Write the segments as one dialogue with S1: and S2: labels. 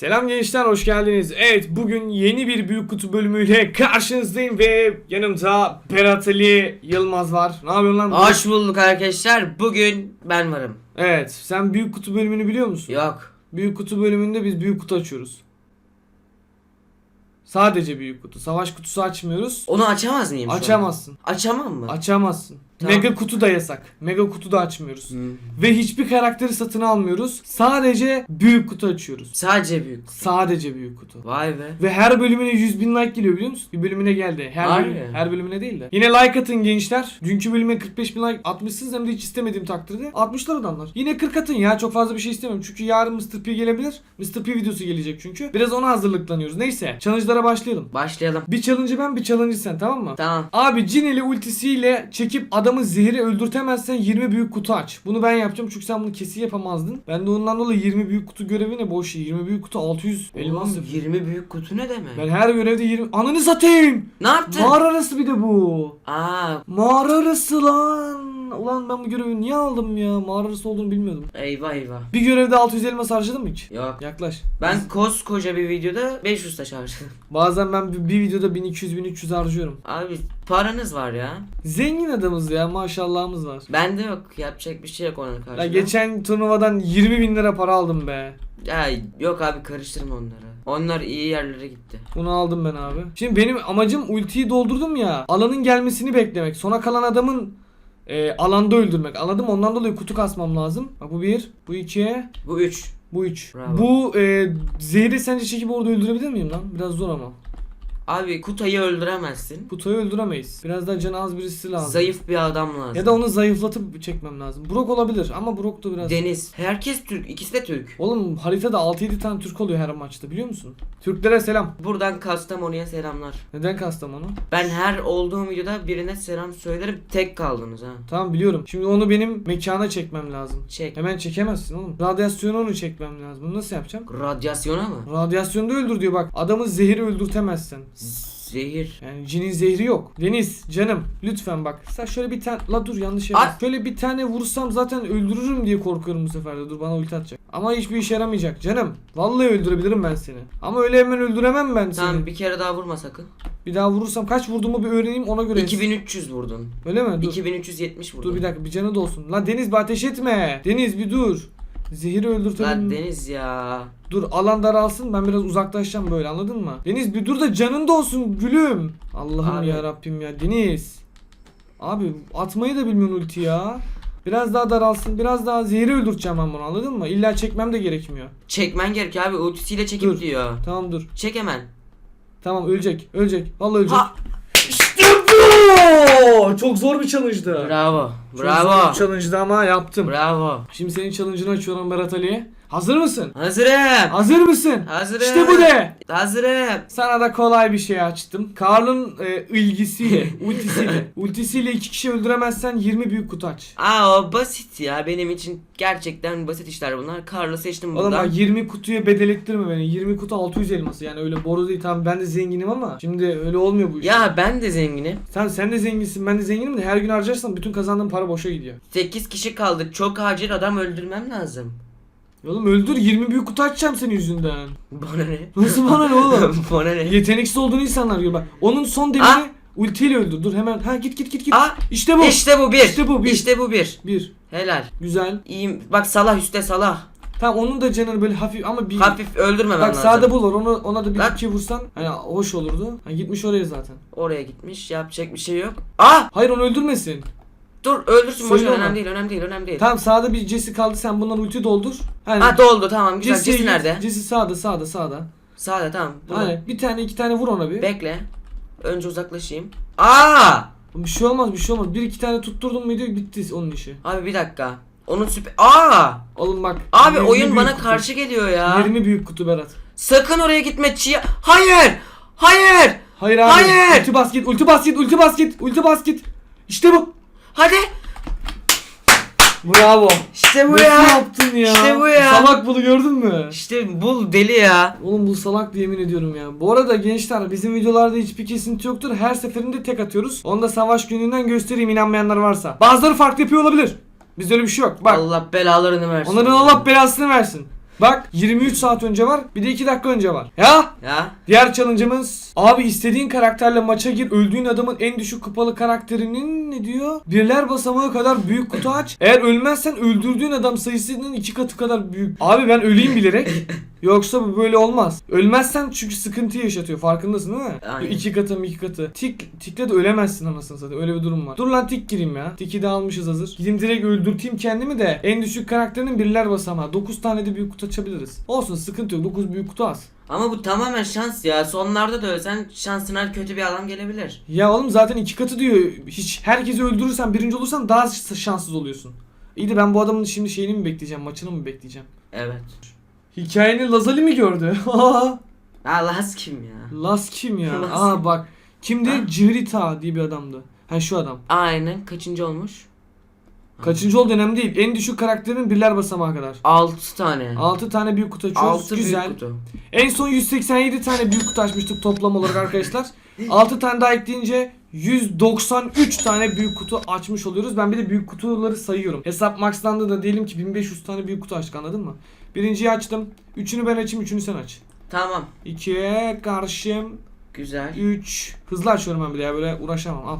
S1: Selam gençler hoş geldiniz. Evet bugün yeni bir büyük kutu bölümüyle karşınızdayım ve yanımda Berat Ali Yılmaz var. Ne yapıyorsun lan?
S2: Hoş bulduk arkadaşlar. Bugün ben varım.
S1: Evet sen büyük kutu bölümünü biliyor musun?
S2: Yok.
S1: Büyük kutu bölümünde biz büyük kutu açıyoruz. Sadece büyük kutu. Savaş kutusu açmıyoruz.
S2: Onu açamaz mıyım?
S1: Açamazsın.
S2: Açamam mı?
S1: Açamazsın.
S2: Tamam.
S1: Mega kutu da yasak. Mega kutu da açmıyoruz.
S2: Hmm.
S1: Ve hiçbir karakteri satın almıyoruz. Sadece büyük kutu açıyoruz.
S2: Sadece büyük.
S1: Sadece büyük kutu.
S2: Vay be.
S1: Ve her bölümüne 100 bin like geliyor biliyor musun? Bir bölümüne geldi. Her,
S2: Harbi.
S1: her bölümüne değil de. Yine like atın gençler. Dünkü bölüme 45 bin like atmışsınız hem de hiç istemediğim takdirde. 60'lar adamlar. Yine 40 atın ya çok fazla bir şey istemiyorum. Çünkü yarın Mr. P gelebilir. Mr. P videosu gelecek çünkü. Biraz ona hazırlıklanıyoruz. Neyse. Challenge'lara başlayalım.
S2: Başlayalım.
S1: Bir challenge'ı ben bir challenge'ı sen tamam mı?
S2: Tamam.
S1: Abi Cineli ultisiyle çekip adamı zehri öldürtemezsen 20 büyük kutu aç. Bunu ben yapacağım çünkü sen bunu kesin yapamazdın. Ben de ondan dolayı 20 büyük kutu görevi ne boş. 20 büyük kutu 600 elmas.
S2: Oğlum, 20 büyük kutu ne demek?
S1: Ben her görevde 20... Ananı satayım!
S2: Ne yaptın?
S1: Mağara arası bir de bu.
S2: Aa,
S1: Mağara arası lan. Ulan ben bu görevi niye aldım ya? Mağara arası olduğunu bilmiyordum.
S2: eyvah eyvah.
S1: Bir görevde 600 elmas harcadın mı hiç?
S2: Yok.
S1: Yaklaş.
S2: Ben koskoca bir videoda 500 taş harcadım.
S1: Bazen ben bir, bir videoda 1200-1300 harcıyorum.
S2: Abi paranız var ya.
S1: Zengin adamız ya maşallahımız var.
S2: Bende yok. Yapacak bir şey yok ona karşı.
S1: Ya geçen turnuvadan 20 bin lira para aldım be.
S2: Ya yok abi karıştırma onları. Onlar iyi yerlere gitti.
S1: Bunu aldım ben abi. Şimdi benim amacım ultiyi doldurdum ya. Alanın gelmesini beklemek. Sona kalan adamın e, alanda öldürmek. Anladın mı? Ondan dolayı kutu kasmam lazım. Bak bu bir, bu iki,
S2: Bu 3.
S1: bu üç.
S2: Bravo.
S1: Bu e, zehri sence çekip orada öldürebilir miyim lan? Biraz zor ama.
S2: Abi Kutay'ı öldüremezsin.
S1: Kutuyu öldüremeyiz. Biraz daha canı az birisi lazım.
S2: Zayıf bir adam lazım.
S1: Ya da onu zayıflatıp çekmem lazım. Brock olabilir ama Brock da biraz...
S2: Deniz. Herkes Türk. ikisi de Türk.
S1: Oğlum haritada 6-7 tane Türk oluyor her maçta biliyor musun? Türklere selam.
S2: Buradan Kastamonu'ya selamlar.
S1: Neden Kastamonu?
S2: Ben her olduğum videoda birine selam söylerim. Tek kaldınız ha.
S1: Tamam biliyorum. Şimdi onu benim mekana çekmem lazım.
S2: Çek.
S1: Hemen çekemezsin oğlum. Radyasyonu onu çekmem lazım. Bunu nasıl yapacağım?
S2: Radyasyona mı?
S1: Radyasyonda öldür diyor bak. Adamı zehri öldürtemezsen.
S2: Zehir.
S1: Yani cinin zehri yok. Deniz canım lütfen bak. Sen şöyle bir tane la dur yanlış yere. Şöyle bir tane vursam zaten öldürürüm diye korkuyorum bu sefer de. Dur bana ulti atacak. Ama hiçbir işe yaramayacak canım. Vallahi öldürebilirim ben seni. Ama öyle hemen öldüremem ben seni.
S2: Tamam bir kere daha vurma sakın.
S1: Bir daha vurursam kaç vurduğumu bir öğreneyim ona göre.
S2: 2300 vurdun.
S1: Öyle mi? Dur.
S2: 2370 vurdun.
S1: Dur bir dakika bir canı da olsun. La Deniz bir ateş etme. Deniz bir dur. Zehri öldürtelim.
S2: Lan Deniz ya.
S1: Dur alan daralsın ben biraz uzaklaşacağım böyle anladın mı? Deniz bir dur da canın da olsun gülüm. Allah'ım ya Rabbim ya Deniz. Abi atmayı da bilmiyorsun ulti ya. Biraz daha daralsın biraz daha zehri öldürteceğim ben bunu anladın mı? İlla çekmem de gerekmiyor.
S2: Çekmen gerekiyor abi. Ultisiyle çekip
S1: Dur.
S2: diyor.
S1: Tamam dur.
S2: Çek hemen.
S1: Tamam ölecek ölecek. Vallahi ölecek.
S2: Ha.
S1: İşte bu! Çok zor bir challenge'dı.
S2: Bravo. Bravo.
S1: challenge'dı ama yaptım.
S2: Bravo.
S1: Şimdi senin challenge'ını açıyorum Berat Ali. Hazır mısın?
S2: Hazırım.
S1: Hazır mısın?
S2: Hazırım.
S1: İşte bu de.
S2: Hazırım.
S1: Sana da kolay bir şey açtım. Karl'ın e, ilgisiyle, ultisiyle. ultisiyle iki kişi öldüremezsen 20 büyük kutu aç.
S2: Aa o basit ya. Benim için gerçekten basit işler bunlar. Karlı seçtim
S1: Oğlum
S2: buradan.
S1: bak 20 kutuya bedel ettirme beni. 20 kutu 600 elması. Yani öyle boru değil. Tamam ben de zenginim ama şimdi öyle olmuyor bu iş.
S2: Ya ben de zenginim.
S1: Sen sen de zenginsin, ben de zenginim de her gün harcarsan bütün kazandığın para boşa gidiyor.
S2: 8 kişi kaldık. Çok acil adam öldürmem lazım.
S1: Oğlum öldür 20 büyük kutu açacağım senin yüzünden.
S2: Bana ne?
S1: Nasıl bana ne oğlum?
S2: Bana ne?
S1: Yeteneksiz olduğunu insanlar diyor bak. Onun son demiri
S2: Ah!
S1: ultiyle öldür. Dur hemen. Ha git git git git.
S2: Aa,
S1: İşte bu.
S2: işte bu bir.
S1: İşte bu bir.
S2: İşte bu bir.
S1: Bir.
S2: Helal.
S1: Güzel.
S2: İyiyim. Bak Salah üstte Salah.
S1: Tamam onun da canını böyle hafif ama bir
S2: Hafif öldürmemem
S1: Bak
S2: lazım.
S1: sağda bul var. Ona ona da bir
S2: Bak.
S1: iki vursan hani hoş olurdu. Ha, gitmiş oraya zaten.
S2: Oraya gitmiş. Yapacak bir şey yok. Aa!
S1: Hayır onu öldürmesin.
S2: Dur öldürsün boş ver.
S1: Söyle ona.
S2: Önemli değil. Önemli değil. Önemli değil.
S1: Tamam sağda bir Jesse kaldı. Sen bundan ulti doldur. Hani
S2: Ha doldu tamam güzel. Jesse
S1: git.
S2: nerede?
S1: Jesse sağda sağda sağda.
S2: Sağda tamam. Burada.
S1: Bir tane iki tane vur ona bir.
S2: Bekle. Önce uzaklaşayım. Aa!
S1: Bir şey olmaz bir şey olmaz. Bir iki tane tutturdun muydu bitti onun işi.
S2: Abi bir dakika. Onun süper... Aa!
S1: Oğlum bak.
S2: Abi
S1: 20
S2: oyun
S1: büyük
S2: bana
S1: kutu.
S2: karşı geliyor ya.
S1: 20 büyük kutu Berat.
S2: Sakın oraya gitme Chia. Hayır! Hayır!
S1: Hayır abi.
S2: Hayır!
S1: Ulti basket, ulti basket, ulti basket, ulti basket. İşte bu.
S2: Hadi!
S1: Bravo.
S2: İşte bu
S1: Nasıl
S2: ya.
S1: yaptın ya?
S2: İşte bu ya.
S1: Salak bunu gördün mü?
S2: İşte bul deli ya.
S1: Oğlum bu salak diye yemin ediyorum ya. Bu arada gençler bizim videolarda hiçbir kesinti yoktur. Her seferinde tek atıyoruz. Onu da savaş gününden göstereyim inanmayanlar varsa. Bazıları farklı yapıyor olabilir. Bizde öyle bir şey yok. Bak
S2: Allah belalarını versin.
S1: onların Allah belasını versin. Bak 23 saat önce var bir de 2 dakika önce var. Ya
S2: Ya
S1: Diğer challenge'ımız abi istediğin karakterle maça gir öldüğün adamın en düşük kupalı karakterinin ne diyor? Birler basamağı kadar büyük kutu aç. Eğer ölmezsen öldürdüğün adam sayısının iki katı kadar büyük. Abi ben öleyim bilerek. Yoksa bu böyle olmaz. Ölmezsen çünkü sıkıntı yaşatıyor. Farkındasın değil mi?
S2: Aynen.
S1: İki katı iki katı. Tik, tikle de ölemezsin anasını satayım. Öyle bir durum var. Dur lan tik gireyim ya. Tiki de almışız hazır. Gideyim direkt öldürteyim kendimi de. En düşük karakterinin birler basamağı. 9 tane de büyük kutu açabiliriz. Olsun sıkıntı yok. 9 büyük kutu az.
S2: ama bu tamamen şans ya. Sonlarda da ölsen şansına kötü bir adam gelebilir.
S1: Ya oğlum zaten iki katı diyor. Hiç herkesi öldürürsen birinci olursan daha şanssız oluyorsun. İyi de ben bu adamın şimdi şeyini mi bekleyeceğim, maçını mı bekleyeceğim?
S2: Evet.
S1: Hikayenin Lazali mi gördü?
S2: Ha Las kim ya?
S1: Las kim ya?
S2: Las
S1: Aa bak. Kimdi? Cihrita diye bir adamdı. Ha şu adam.
S2: Aynen kaçıncı olmuş?
S1: Kaçıncı olduğu önemli değil. En düşük karakterin birler basamağı kadar.
S2: 6 tane.
S1: 6 tane büyük kutu açıyoruz.
S2: 6
S1: Güzel.
S2: büyük kutu.
S1: En son 187 tane büyük kutu açmıştık toplam olarak arkadaşlar. 6 tane daha ekleyince 193 tane büyük kutu açmış oluyoruz. Ben bir de büyük kutuları sayıyorum. Hesap maxlandı da diyelim ki 1500 tane büyük kutu açtık anladın mı? Birinciyi açtım. Üçünü ben açayım, üçünü sen aç.
S2: Tamam.
S1: 2'ye karşım
S2: Güzel.
S1: 3. Hızlı açıyorum ben bir de ya böyle uğraşamam al.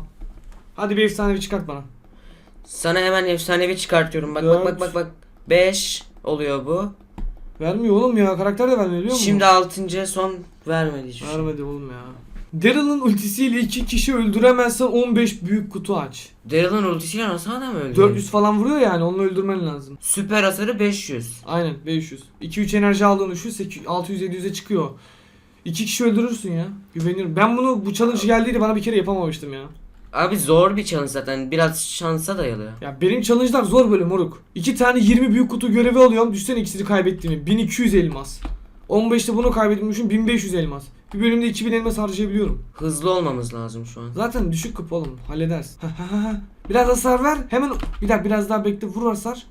S1: Hadi bir efsanevi çıkart bana.
S2: Sana hemen efsanevi çıkartıyorum. Bak bak bak bak bak. 5 oluyor bu.
S1: Vermiyor oğlum ya karakter de vermiyor musun?
S2: Şimdi 6. son vermedi hiçbir şey.
S1: Vermedi oğlum ya. Daryl'ın ultisiyle iki kişi öldüremezsen 15 büyük kutu aç.
S2: Daryl'ın ultisiyle nasıl adam öldü?
S1: 400 falan vuruyor yani onu öldürmen lazım.
S2: Süper hasarı 500.
S1: Aynen 500. 2-3 enerji aldığını düşün 600-700'e çıkıyor. İki kişi öldürürsün ya. Güveniyorum. Ben bunu bu challenge geldiydi bana bir kere yapamamıştım ya.
S2: Abi zor bir challenge zaten. Biraz şansa dayalı.
S1: Ya benim challenge'lar zor böyle moruk. İki tane 20 büyük kutu görevi alıyorum. Düşsene ikisini kaybettiğimi. 1200 elmas. 15'te bunu kaybettim düşün 1500 elmas. Bir bölümde 2000 elmas harcayabiliyorum.
S2: Hızlı olmamız lazım şu an.
S1: Zaten düşük kupa oğlum halledersin. biraz hasar ver. Hemen bir dakika biraz daha bekle vur hasar.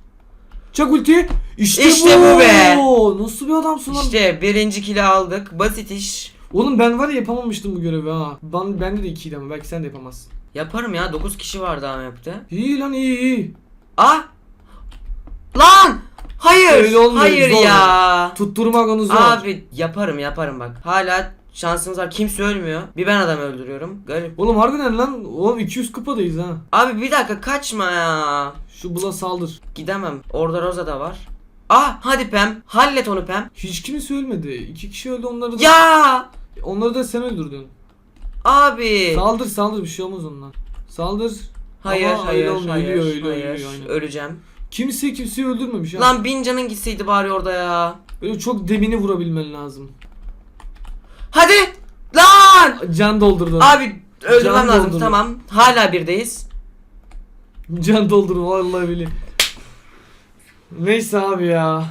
S1: Çak ulti. İşte,
S2: İşte bu be.
S1: Nasıl bir adamsın lan?
S2: İşte birinci kili aldık. Basit iş.
S1: Oğlum ben var ya yapamamıştım bu görevi ha. Ben, bende de ikiydi ama belki sen de yapamazsın.
S2: Yaparım ya. 9 kişi var daha map'te.
S1: İyi lan iyi iyi.
S2: Ah! Lan! Hayır!
S1: Öyle olmuyor,
S2: Hayır
S1: zor.
S2: ya.
S1: Tutturmak onu zor.
S2: Abi yaparım yaparım bak. Hala şansımız var. Kimse ölmüyor. Bir ben adam öldürüyorum. Garip.
S1: Oğlum harbiden lan. Oğlum 200 kupadayız ha.
S2: Abi bir dakika kaçma ya.
S1: Şu bula saldır.
S2: Gidemem. Orada Rosa da var. Ah hadi Pem. Hallet onu Pem.
S1: Hiç kimse ölmedi. İki kişi öldü onları da.
S2: Ya!
S1: Onları da sen öldürdün.
S2: Abi.
S1: Saldır saldır bir şey olmaz ondan. Saldır.
S2: hayır
S1: Ama
S2: hayır
S1: öyle olmuyor,
S2: hayır.
S1: ölüyor, ölüyor,
S2: hayır.
S1: ölüyor, aynen.
S2: Öleceğim.
S1: Kimse kimseyi öldürmemiş ha.
S2: Lan bin canın gitseydi bari orada ya.
S1: Böyle çok demini vurabilmen lazım.
S2: Hadi! Lan!
S1: Can doldurdun.
S2: Abi öldürmem
S1: Can
S2: lazım
S1: doldurdu.
S2: tamam. Hala birdeyiz.
S1: Can doldurdun vallahi bile. Neyse abi ya.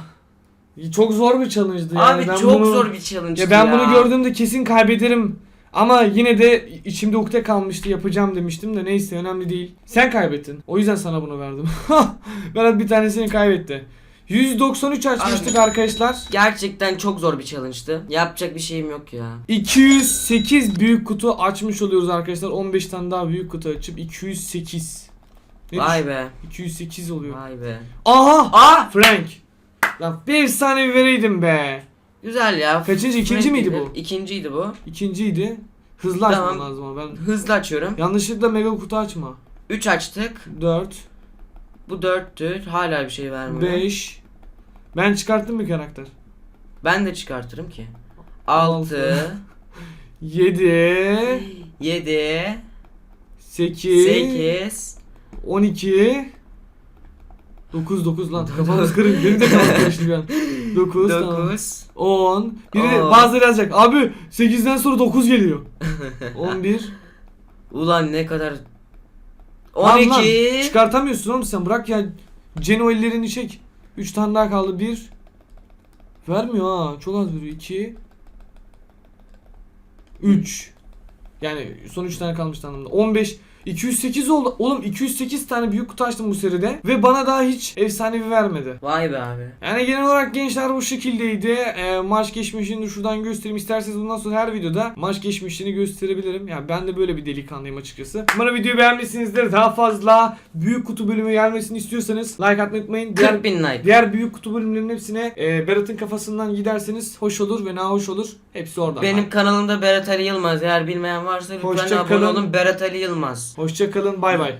S1: Çok zor bir challenge'dı yani.
S2: Abi
S1: Ben
S2: çok
S1: bunu-
S2: zor bir challenge
S1: Ya ben bunu gördüğümde kesin kaybederim. Ama yine de içimde ukde kalmıştı yapacağım demiştim de neyse önemli değil. Sen kaybettin. O yüzden sana bunu verdim. Berat bir tanesini kaybetti. 193 açmıştık arkadaşlar.
S2: Gerçekten çok zor bir challenge'tı. Yapacak bir şeyim yok ya.
S1: 208 büyük kutu açmış oluyoruz arkadaşlar. 15 tane daha büyük kutu açıp 208. Ne
S2: Vay
S1: düşün-
S2: be.
S1: 208 oluyor.
S2: Vay be.
S1: Aha!
S2: Ah!
S1: Frank. Lan bir bir vereydim be.
S2: Güzel ya.
S1: Kaçıncı? İkinci miydi bu?
S2: İkinciydi bu.
S1: İkinciydi. Hızlı açmam
S2: Tamam.
S1: lazım ama ben.
S2: Hızlı açıyorum.
S1: Yanlışlıkla mega kutu açma.
S2: 3 açtık.
S1: 4,
S2: Bu 4'tü. Hala bir şey vermiyor.
S1: 5. Ben çıkarttım bir karakter.
S2: Ben de çıkartırım ki.
S1: Altı.
S2: 6
S1: 7,
S2: 7
S1: 8,
S2: 8
S1: 12 9 9 lan. Kafamız kırık. Benim de kafam karıştı bir an. 9 tamam.
S2: 9
S1: 10 biri
S2: On.
S1: bazıları yazacak. Abi 8'den sonra 9 geliyor. 11
S2: Ulan ne kadar
S1: Tamam
S2: 12
S1: lan, çıkartamıyorsun oğlum sen. Bırak ya. Ceno ellerini çek. 3 tane daha kaldı. 1 Vermiyor ha. Çok az veriyor. 2 3 Yani son 3 tane kalmış anlamda 15 208 oldu. Oğlum 208 tane büyük kutu açtım bu seride. Ve bana daha hiç efsanevi vermedi.
S2: Vay be abi.
S1: Yani genel olarak gençler bu şekildeydi. Ee, maç geçmişini de şuradan göstereyim. İsterseniz bundan sonra her videoda maç geçmişini gösterebilirim. Yani ben de böyle bir delikanlıyım açıkçası. Umarım videoyu beğenmişsinizdir. Daha fazla büyük kutu bölümü gelmesini istiyorsanız like atmayı unutmayın. Diğer
S2: 40 bin like.
S1: Diğer büyük kutu bölümlerinin hepsine e, Berat'ın kafasından giderseniz hoş olur ve nahoş olur. Hepsi orada.
S2: Benim kanalımda Berat Ali Yılmaz. Eğer bilmeyen varsa lütfen
S1: Hoşça
S2: abone
S1: kalın.
S2: olun. Berat Ali Yılmaz.
S1: Hoşça kalın. Bay bay.